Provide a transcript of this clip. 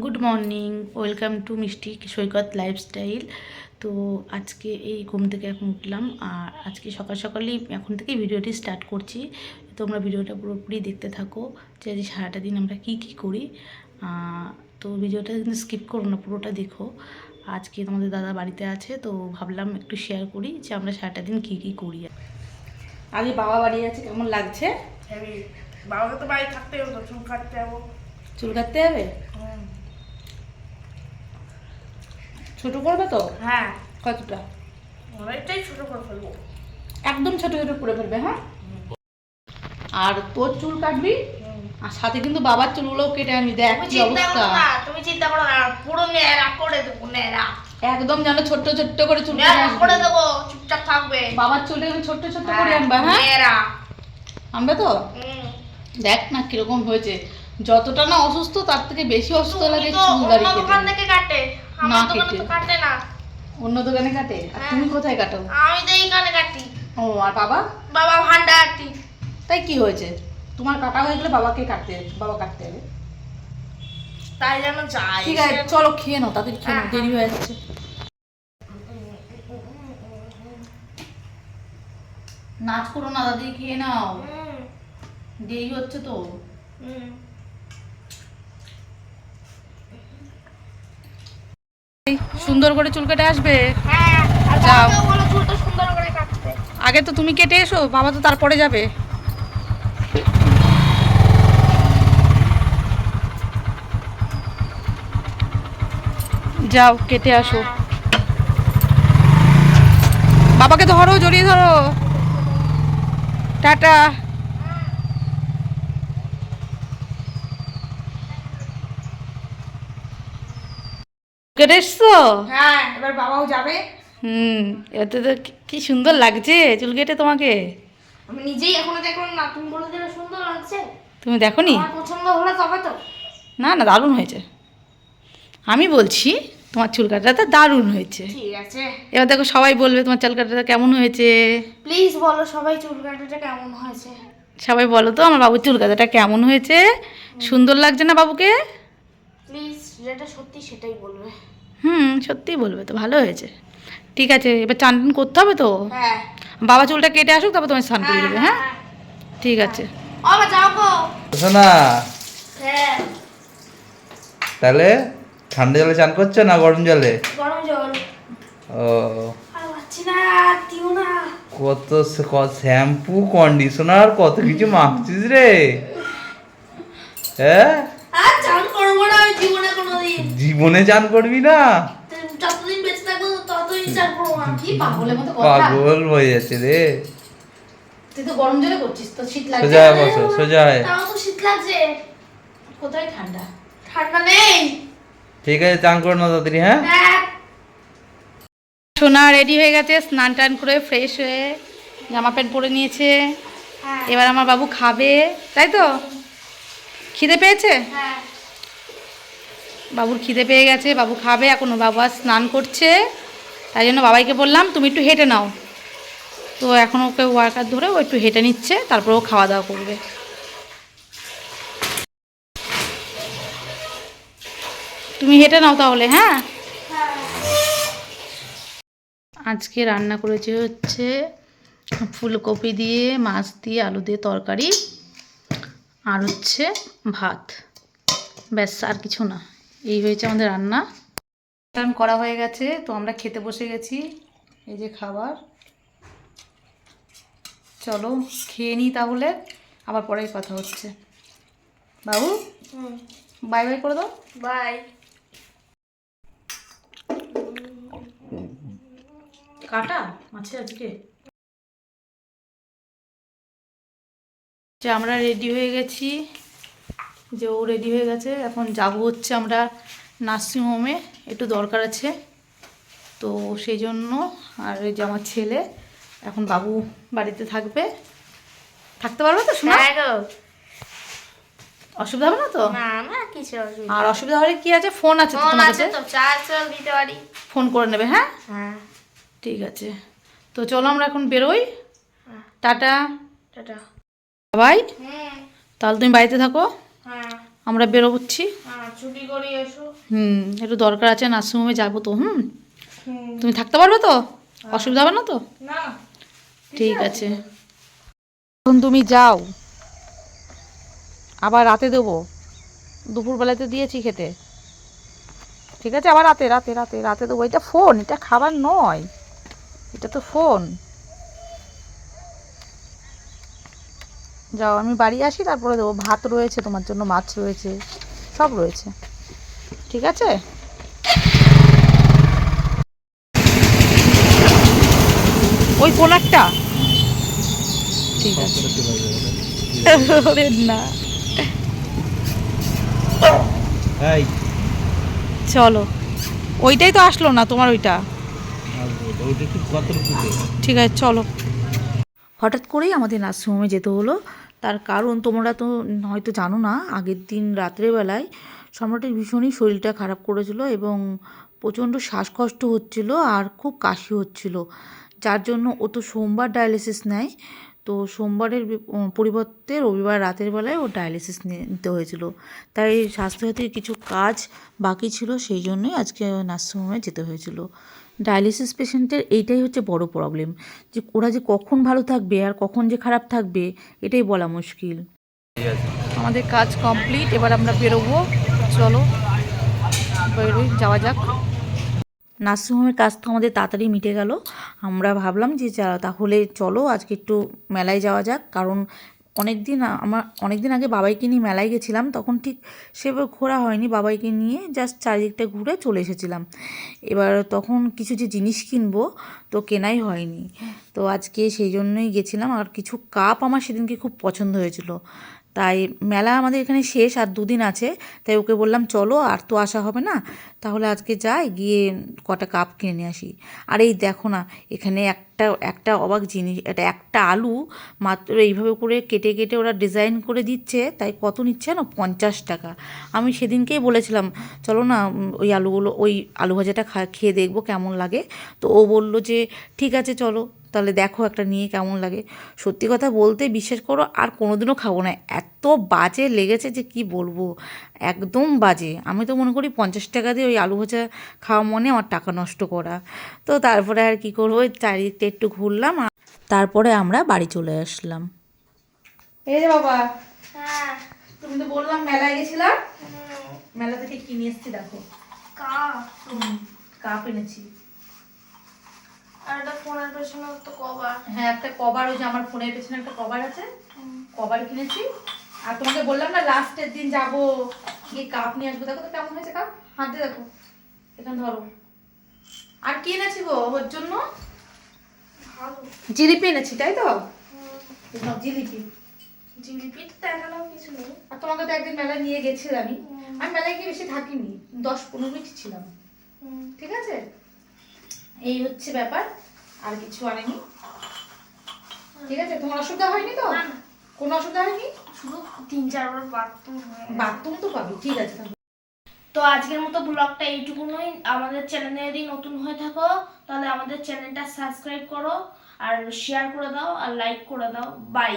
Good morning welcome to মিষ্টি সৈকত lifestyle তো আজকে এই ঘুম থেকে এখন উঠলাম আর আজকে সকাল সকালেই এখন থেকেই ভিডিওটি স্টার্ট করছি। তোমরা ভিডিওটা পুরোপুরি দেখতে থাকো যে আজ সারাটা দিন আমরা কি কি করি। তো ভিডিওটা কিন্তু স্কিপ করো না পুরোটা দেখো। আজকে তোমাদের দাদা বাড়িতে আছে তো ভাবলাম একটু শেয়ার করি যে আমরা সারাটা দিন কি কি করি। আগে বাবা বাড়ি আছে কেমন লাগছে? বাবাকে তো বাড়ি থাকতে হতো চুল কাটতে যাব। চুল কাটতে হবে ছোট করবে তো? হ্যাঁ। কতটা? অনেকটাই ছোট করে ফেলব। একদম ছোট ছোট করে ফেলবে হ্যাঁ? আর তোর চুল কাটবি? আর সাথে কিন্তু বাবার চুলগুলোও কেটে আনবি দেখ কি অবস্থা। তুমি চিন্তা করো না পুরো নেড়া করে দেবো নেড়া একদম যেন ছোট্ট ছোট্ট করে চুল করে দেবো চুপচাপ থাকবে। বাবার চুলটা কিন্তু ছোট্ট ছোট্ট করে আনবা হ্যাঁ? নেড়া আনবে তো? দেখ না কীরকম হয়েছে। যতটা না অসুস্থ তার থেকে বেশি অসুস্থ লাগে চুল থেকে কাটে। না কেটে। কাটে না। অন্য দোকানে কাটে? আর হ্যাঁ। তুমি কোথায় কাটো? আমি তো এইখানে কাটি। ও আর বাবা? বাবা ভান্ডা কাটি তাই কি হয়েছে? তোমার কাটা হয়ে গেলে বাবাকে কাটতে বাবা কাটতে হবে। তাই যেন যাই ঠিক আছে চলো খেয়ে নাও তাদের খেয়ে নাও দেরি হয়ে যাচ্ছে। নাচ করো না দাদি খেয়ে নাও। দেরি হচ্ছে তো। হুম। সুন্দর করে চুল কেটে আসবে? হ্যাঁ যাও। আগে তো তুমি কেটে এসো বাবা তো তারপরে যাবে। যাও কেটে আসো। বাবাকে ধরো জড়িয়ে ধরো। টাটা। কেটে এসছো? হ্যাঁ এবার বাবাও যাবে। হুম এতে তো কি- সুন্দর লাগছে চুল কেটে তোমাকে। আমি নিজেই এখনও দেখলাম না তুমি বলে দিলে সুন্দর লাগছে। তুমি দেখোনি? আমার পছন্দ হলে তবে তো। না না দারুণ হয়েছে। আমি বলছি তোমার চুল কাটাটা দারুণ হয়েছে। ঠিক আছে। এবার দেখো সবাই বলবে তোমার চুল কাটাটা কেমন হয়েছে। প্লিজ বলো সবাই চুল কাটাটা কেমন হয়েছে। সবাই বলো তো আমার বাবুর চুল কাটাটা কেমন হয়েছে? সুন্দর লাগছে না বাবুকে? প্লিজ যেটা সত্যি সেটাই বলবে। হুম সত্যিই বলবে তো ভালো হয়েছে। ঠিক আছে এবার চান টান করতে হবে তো? হ্যাঁ। বাবা চুলটা কেটে আসুক তারপর তোমার স্নান করে দেবে হ্যাঁ? ঠিক আছে। ও যাও গো। শোনা হ্যাঁ। তাহলে ঠান্ডা জলে চান করছ না গরম জলে? গরম জল। ও। না না। কত শ্যাম্পু কন্ডিশনার কত কিছু মাখছিস রে? হ্যাঁ আর চান করব না আমি জীবনে কোনোদিন জীবনে চান করবি না যতদিন বেঁচে থাকব ততদিন চান করব না কি পাগলের মতো কথা? পাগল হয়ে যাচ্ছে রে। তুই তো গরম জলে করছিস তো শীত লাগছে। সোজা হয়ে বসো সোজা হয়ে তাও তো শীত লাগছে। কোথায় ঠান্ডা? ঠান্ডা নেই। ঠিক আছে চান করো না তাড়াতাড়ি হ্যাঁ? হ্যাঁ। সোনা রেডি হয়ে গেছে স্নান টান করে ফ্রেশ হয়ে জামা প্যান্ট পরে নিয়েছে। হ্যাঁ। এবার আমার বাবু খাবে তাই তো? খিদে পেয়েছে? হ্যাঁ। বাবুর খিদে পেয়ে গেছে, বাবু খাবে এখনও বাবু বাবা স্নান করছে। তাই জন্য বাবাইকে বললাম, তুমি একটু হেঁটে নাও। তো এখন ওকে ওয়ার্কার ধরে ও একটু হেঁটে নিচ্ছে, তারপর ও খাওয়া দাওয়া করবে। তুমি হেঁটে নাও তাহলে হ্যাঁ? আজকে রান্না করেছি হচ্ছে ফুলকপি দিয়ে, মাছ দিয়ে, আলু দিয়ে তরকারি, আর হচ্ছে ভাত। ব্যাস, আর কিছু না। এই হয়েছে আমাদের রান্না। রান করা হয়ে গেছে তো আমরা খেতে বসে গেছি। এই যে খাবার। চলো খেয়ে নিই তাহলে। আবার পরে কথা হচ্ছে। বাবু? বাই বাই করে দাও। বাই। কাটা আছে আজকে যে আমরা রেডি হয়ে গেছি। যে ও রেডি হয়ে গেছে। এখন যাব হচ্ছে আমরা নার্সিংহোমে একটু দরকার আছে। তো সেই জন্য আর এই যে আমার ছেলে এখন বাবু বাড়িতে থাকবে। থাকতে পারবে তো শোনা হ্যাঁ অসুবিধা হবে না তো? আর অসুবিধা হলে কি আছে? ফোন আছে ফোন আছে কাছে? তো চার্জ দিতে পারি। ফোন করে নেবে হ্যাঁ? হ্যাঁ। ঠিক আছে। তো চলো আমরা এখন বেরোই। টাটা। টাটা। বাবাই হুম তাহলে তুমি বাড়িতে থাকো। হ্যাঁ আমরা বেরোচ্ছি। হ্যাঁ ছুটি করে এসো। হুম একটু দরকার আছে নার্সিংহোমে যাব তো হুম? হুম। তুমি থাকতে পারবে তো? অসুবিধা হবে না তো? ঠিক আছে। এখন তুমি যাও। আবার রাতে দেবো। দুপুরবেলাতে দিয়েছি খেতে। ঠিক আছে? আবার রাতে রাতে রাতে রাতে দেবো। এটা ফোন এটা খাবার নয়। এটা তো ফোন যাও আমি বাড়ি আসি তারপরে দেবো। ভাত রয়েছে তোমার জন্য মাছ রয়েছে সব রয়েছে। ঠিক আছে? ওই কোনারটা ঠিক আছে। না। চলো। ওইটাই তো আসলো না তোমার ওইটা? ঠিক আছে চলো। হঠাৎ করেই আমাদের নার্সিংহোমে যেতে হলো। তার কারণ তোমরা তো হয়তো জানো না, আগের দিন রাত্রেবেলায় সম্রাটের ভীষণই শরীরটা খারাপ করেছিল এবং প্রচণ্ড শ্বাসকষ্ট হচ্ছিল আর খুব কাশি হচ্ছিল। যার জন্য ও তো সোমবার ডায়ালিসিস নেয়। তো সোমবারের পরিবর্তে রবিবার রাতের বেলায় ও ডায়ালিসিস নিতে হয়েছিল। তাই স্বাস্থ্যসাথীর কিছু কাজ বাকি ছিল, সেই জন্যই আজকে নার্সিংহোমে যেতে হয়েছিল। ডায়ালিসিস পেশেন্টের এইটাই হচ্ছে বড় প্রবলেম যে ওরা যে কখন ভালো থাকবে আর কখন যে খারাপ থাকবে, এটাই বলা মুশকিল। আমাদের কাজ কমপ্লিট এবার আমরা বেরোবো। চলো, বেরোই, যাওয়া যাক। নার্সিংহোমের কাজ তো আমাদের তাড়াতাড়ি মিটে গেল। আমরা ভাবলাম যে তাহলে চলো আজকে একটু মেলায় যাওয়া যাক। কারণ অনেক দিন আমার অনেক দিন আগে বাবাইকে নিয়ে মেলায় গেছিলাম, তখন ঠিক সেভাবে ঘোরা হয়নি বাবাইকে নিয়ে জাস্ট চারিদিকটা ঘুরে চলে এসেছিলাম। এবার তখন কিছু যে জিনিস কিনবো তো কেনাই হয়নি। তো আজকে সেই জন্যই গেছিলাম। আর কিছু কাপ আমার সেদিনকে খুব পছন্দ হয়েছিল। তাই মেলা আমাদের এখানে শেষ আর দুদিন আছে। তাই ওকে বললাম, চলো, আর তো আসা হবে না। তাহলে আজকে যাই, গিয়ে কটা কাপ কিনে নিয়ে আসি। আর এই দেখো না, এখানে একটা একটা অবাক জিনিস, এটা একটা আলু, মাত্র এইভাবে করে কেটে কেটে ওরা ডিজাইন করে দিচ্ছে। তাই কত নিচ্ছে না পঞ্চাশ টাকা। আমি সেদিনকেই বলেছিলাম, চলো না, ওই আলুগুলো, ওই আলু ভাজাটা খা, খেয়ে দেখব কেমন লাগে। তো ও বলল যে, ঠিক আছে, চলো। তাহলে দেখো একটা নিয়ে কেমন লাগে। সত্যি কথা বলতে বিশ্বাস করো আর কোনোদিনও খাব না। এত বাজে লেগেছে যে কি বলব? একদম বাজে। আমি তো মনে করি পঞ্চাশ টাকা দিয়ে ওই আলু ভাজা খাওয়া মনে আমার টাকা নষ্ট করা। তো তারপরে আর কি করব? ওই চারিদিকটা একটু ঘুরলাম আর তারপরে আমরা বাড়ি চলে আসলাম। এই যে বাবা হ্যাঁ। তুমি তো বললাম মেলায় গেছিলাম মেলা থেকে কিনে এসছি দেখো। কাপ। কাপ এনেছি। আর একটা ফোনের পেছনে তো কভার হ্যাঁ একটা কভার ওই যে আমার ফোনের পেছনে একটা কভার আছে। কভার কিনেছি। আর তোমাকে বললাম না লাস্টের দিন যাব গিয়ে কাপ নিয়ে আসব। দেখো তো কেমন হয়েছে কাপ হাত দেখো। এখানে ধরো। আর কি এনেছি গো? ওর জন্য? জিলিপি এনেছি তাই তো? জিলিপি। জিলিপি তো কিছু নেই। আর তোমাকে তো একদিন মেলায় নিয়ে গেছিলামই। হুম। আমি মেলায় গিয়ে বেশি থাকিনি। দশ পনেরো মিনিট ছিলাম। ঠিক আছে? এই হচ্ছে ব্যাপার আর কিছু আনেনি। ঠিক আছে তোমার অসুবিধা হয়নি তো? কোনো অসুবিধা হয়নি? শুধু তিন চারবার বাথরুম বাথরুম তো পাবি ঠিক আছে। তো আজকের মতো ব্লগটা এইটুকুনই আমাদের চ্যানেলে যদি নতুন হয়ে থাকো তাহলে আমাদের চ্যানেলটা সাবস্ক্রাইব করো আর শেয়ার করে দাও আর লাইক করে দাও। বাই